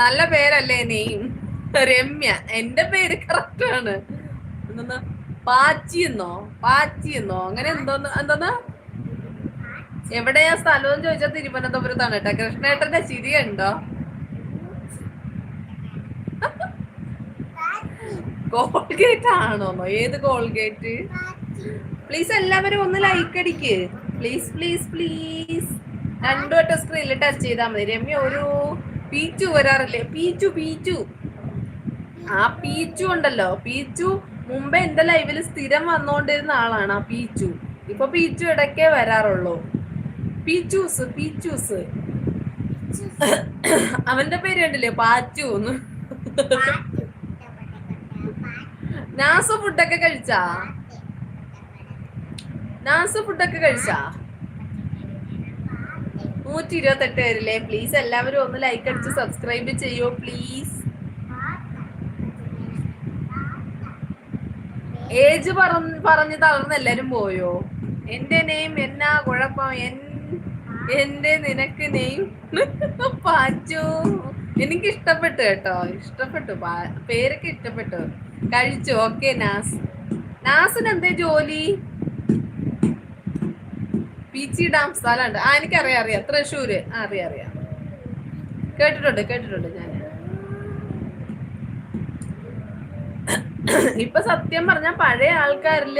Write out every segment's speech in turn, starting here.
നല്ല പേരല്ലേ നീ? രമ്യ. എന്റെ പേര് കറക്റ്റ് ആണ്. എന്തോന്ന്? പാച്ചി എന്നോ? പാച്ചി എന്നോ? അങ്ങനെ എന്തോന്ന്? എന്തോന്ന്? എവിടെയാ സ്ഥലം എന്ന് ചോദിച്ചാൽ തിരുവനന്തപുരത്താണ് കേട്ടോ. കൃഷ്ണേട്ടന്റെ ചിരിയുണ്ടോ കോൾഗേറ്റ് ആണോന്നോ ഏത് കോൾഗേറ്റ് പ്ലീസ് എല്ലാവരും ഒന്ന് ലൈക്ക് അടിക്ക്. പ്ലീസ് പ്ലീസ് പ്ലീസ് രണ്ടു വട്ടം സ്ക്രീനിൽ ടച്ച് ചെയ്താൽ മതി. രമ്യ ഒരു പീച്ചു വരാറില്ലേ? പീച്ചു പീച്ചു. ആ പീച്ചു ഉണ്ടല്ലോ. പീച്ചു മുമ്പേ എന്റെ ലൈവിൽ സ്ഥിരം വന്നുകൊണ്ടിരുന്ന ആളാണ് ആ പീച്ചു. ഇപ്പൊ പീച്ചു ഇടയ്ക്കേ വരാറുള്ളൂ. പീച്ചൂസ് പീച്ചൂസ്. അവന്റെ പേര് കണ്ടില്ലേ പാച്ചു എന്ന്. നാസു ഫുഡൊക്കെ കഴിച്ചാ? നാസു ഫുഡൊക്കെ കഴിച്ചാ? നൂറ്റി ഇരുപത്തെട്ട് പേരില്ലേ? പ്ലീസ് എല്ലാവരും ഒന്ന് ലൈക്ക് അടിച്ച് സബ്സ്ക്രൈബ് ചെയ്യൂ പ്ലീസ് ഏജ് പറഞ്ഞ് പറഞ്ഞ് തളർന്ന് എല്ലാരും പോയോ? എന്റെ നെയിം എന്നാ കുഴപ്പം? എന്റെ നിനക്ക് നെയിം പാച്ചു എനിക്ക് ഇഷ്ടപ്പെട്ടു കേട്ടോ. ഇഷ്ടപ്പെട്ടു. പേരൊക്കെ ഇഷ്ടപ്പെട്ടു. കഴിച്ചു. ഓക്കെ നാസ്. നാസിന് എന്തേ ജോലി? പീച്ചി ഡാം സ്ഥലമുണ്ട്. ആ എനിക്കറിയാം അറിയാം. തൃശ്ശൂര്. ആ അറിയാം അറിയാം. കേട്ടിട്ടുണ്ട് കേട്ടിട്ടുണ്ട് ഞാൻ. ഇപ്പൊ സത്യം പറഞ്ഞ പഴയ ആൾക്കാരിൽ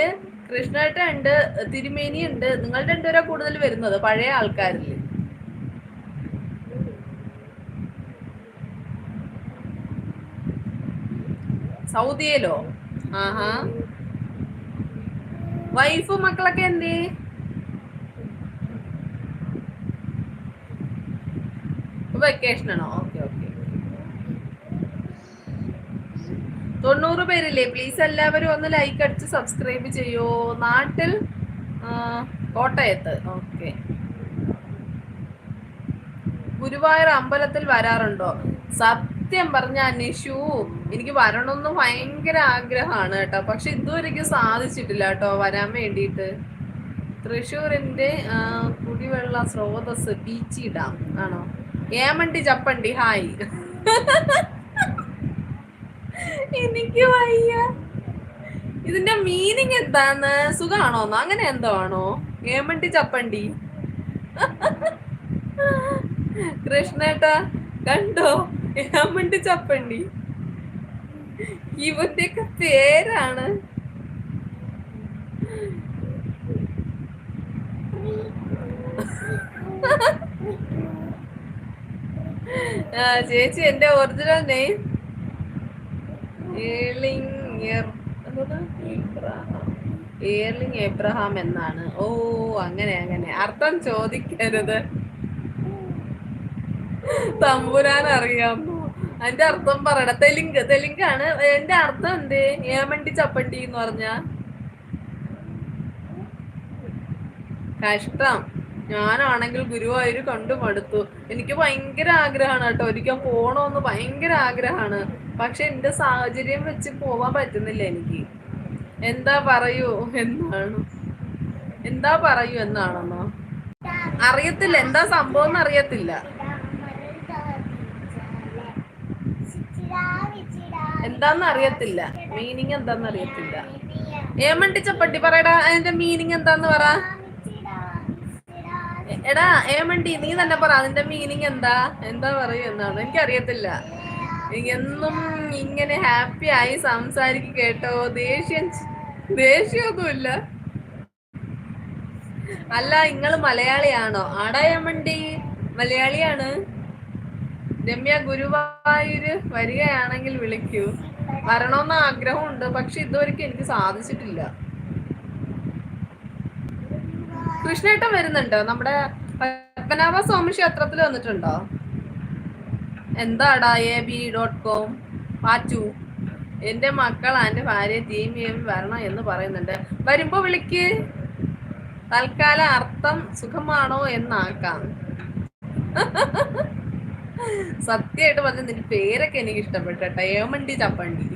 കൃഷ്ണേട്ട ഉണ്ട് തിരുമേനി ഉണ്ട് നിങ്ങൾ രണ്ടുപേരാ കൂടുതൽ വരുന്നത് പഴയ ആൾക്കാരിൽ. സൗദിയിലോ? ആഹാ. വൈഫും മക്കളൊക്കെ എന്തേ വെക്കേഷൻ ആണോ? ഓക്കെ ഓക്കെ തൊണ്ണൂറ് പേരില്ലേ? പ്ലീസ് എല്ലാവരും ഒന്ന് ലൈക്ക് അടിച്ച് സബ്സ്ക്രൈബ് ചെയ്യോ? നാട്ടിൽ കോട്ടയത്ത്. ഓക്കെ ഗുരുവായൂർ അമ്പലത്തിൽ വരാറുണ്ടോ? സത്യം പറഞ്ഞ നിഷു എനിക്ക് വരണമെന്ന് ഭയങ്കര ആഗ്രഹമാണ് കേട്ടോ. പക്ഷെ ഇതുവരെയ്ക്കും സാധിച്ചിട്ടില്ല കേട്ടോ വരാൻ വേണ്ടിയിട്ട്. തൃശ്ശൂരിന്റെ കുടിവെള്ള സ്രോതസ് ബീച്ചി ഡാം ആണോ? ഏമണ്ടി ചപ്പണ്ടി ഹായ്. എനിക്ക് വയ്യ. ഇതിന്റെ മീനിങ് എന്താന്ന് സുഖാണോ? അങ്ങനെ എന്തോ ആണോ? ഏമണ്ടി ചപ്പണ്ടി കൃഷ്ണേട്ട കണ്ടോ? ഏമണ്ടി ചപ്പണ്ടി ഇവന്റെയൊക്കെ പേരാണ് ആ, ചേച്ചി എന്റെ ഒറിജിനൽ നെയിം ഏർലിംഗ് എബ്രഹാം എന്നാണ്. ഓ അങ്ങനെ അങ്ങനെ. അർത്ഥം ചോദിക്കരുത്. തമ്പുരാൻ അറിയാമോ? അതിന്റെ അർത്ഥം പറയണ. തെലുങ്ക് തെലുങ്കാണ്. എന്റെ അർത്ഥം എന്ത്? ഏമണ്ടി ചപ്പണ്ടി എന്ന് പറഞ്ഞ? കഷ്ടം. ഞാനാണെങ്കിൽ ഗുരുവായൂർ കണ്ടു മടുത്തു. എനിക്ക് ഭയങ്കര ആഗ്രഹമാണ് കേട്ടോ. ഒരിക്കൽ പോണോന്ന് ഭയങ്കര ആഗ്രഹമാണ്. പക്ഷെ എന്റെ സാഹചര്യം വെച്ച് പോവാൻ പറ്റുന്നില്ല എനിക്ക്. എന്താ പറയൂ? എന്നാണ് എന്താ പറയൂ എന്നാണെന്നോ? അറിയത്തില്ല. എന്താ സംഭവം എന്ന് അറിയത്തില്ല. എന്താന്ന് അറിയത്തില്ല. മീനിങ് എന്താന്ന് അറിയത്തില്ല. ഏമണ്ടി ചപ്പട്ടി പറയടാ. അതിന്റെ മീനിങ് എന്താന്ന് പറ. എടാ ഏമണ്ടി നീ തന്നെ പറ അതിന്റെ മീനിങ് എന്താ? എന്താ പറയൂ എനിക്കറിയത്തില്ല. എന്നും ഇങ്ങനെ ഹാപ്പി ആയി സംസാരിക്കും കേട്ടോ. ദേഷ്യം ദേഷ്യമൊന്നുമില്ല. അല്ല നിങ്ങൾ മലയാളിയാണോ? ആടാ ഏമണ്ടി മലയാളിയാണ്. രമ്യ ഗുരുവായൂര് വരികയാണെങ്കിൽ വിളിക്കൂ. വരണമെന്ന് ആഗ്രഹമുണ്ട് പക്ഷെ ഇതുവരെയ്ക്കും എനിക്ക് സാധിച്ചിട്ടില്ല. കൃഷ്ണേട്ടൻ വരുന്നുണ്ടോ? നമ്മുടെ പത്മനാഭ സ്വാമി ക്ഷേത്രത്തിൽ വന്നിട്ടുണ്ടോ? എന്താടാ എ ബി ഡോട്ട് കോം പാറ്റു. എന്റെ മക്കൾ എന്റെ ഭാര്യ തീമിയും വരണം എന്ന് പറയുന്നുണ്ട്. വരുമ്പോ വിളിക്ക്. തൽക്കാല അർത്ഥം സുഖമാണോ എന്നാക്കാം. സത്യമായിട്ട് പറഞ്ഞ നിന്റെ പേരൊക്കെ എനിക്ക് ഇഷ്ടപ്പെട്ടു ഏമണ്ടി ചപ്പണ്ടി.